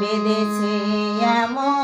বেঁধেছে এমন